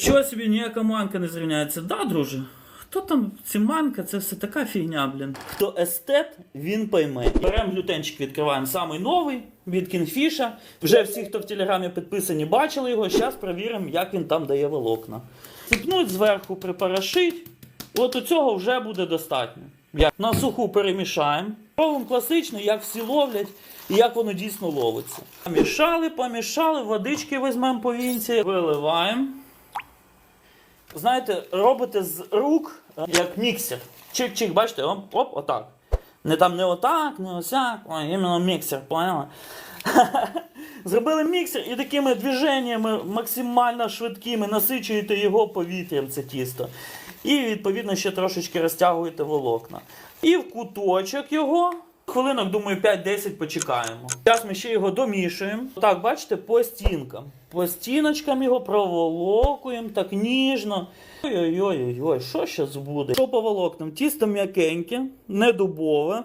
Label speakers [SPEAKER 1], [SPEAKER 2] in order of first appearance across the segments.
[SPEAKER 1] Нічого собі ніяка манка не зрівняється. Да, друже? Хто там ці манка, це все така фігня, блін. Хто естет, він пойме. Беремо глютенчик, відкриваємо самий новий від Кінгфіша. Вже всі, хто в телеграмі підписані, бачили його. Зараз перевіримо, як він там дає волокна. Ціпнуть зверху, припорошить. От у цього вже буде достатньо. Як на суху перемішаємо. Робимо класично, як всі ловлять і як воно дійсно ловиться. Помішали, помішали, водички візьмемо по вінці, виливаємо. Знаєте, робите з рук е, як міксер. Чик-чик, бачите, оп, оп, отак. Не там не отак, не осяк, а іменно міксер, поняла? Зробили міксер і такими движеннями максимально швидкими насичуєте його повітрям, це тісто. І відповідно ще трошечки розтягуєте волокна. І в куточок його. Хвилинок, думаю, 5-10 почекаємо. Зараз ми ще його домішуємо. Так, бачите, по стінкам. По стіночкам його проволокуємо так ніжно. Ой-ой-ой, що зараз буде? Що по волокнам? Тісто м'якеньке, не дубове.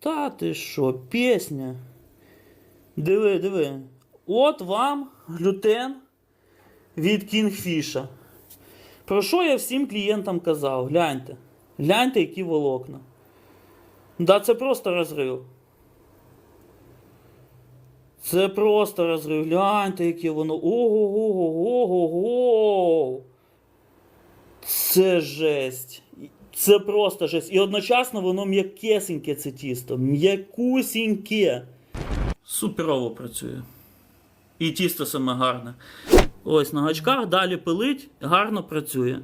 [SPEAKER 1] Та ти що, пісня? Диви, диви. От вам глютен від Кінгфіша. Про що я всім клієнтам казав? Гляньте. Гляньте, які волокна. Да, це просто розрив. Це просто розрив. Гляньте, яке воно. Ого-го-го-го-го-го. Це жесть. Це просто жесть. І одночасно воно м'якесеньке це тісто. М'якусіньке. Суперово працює. І тісто саме гарне. Ось на гачках далі пилить, гарно працює.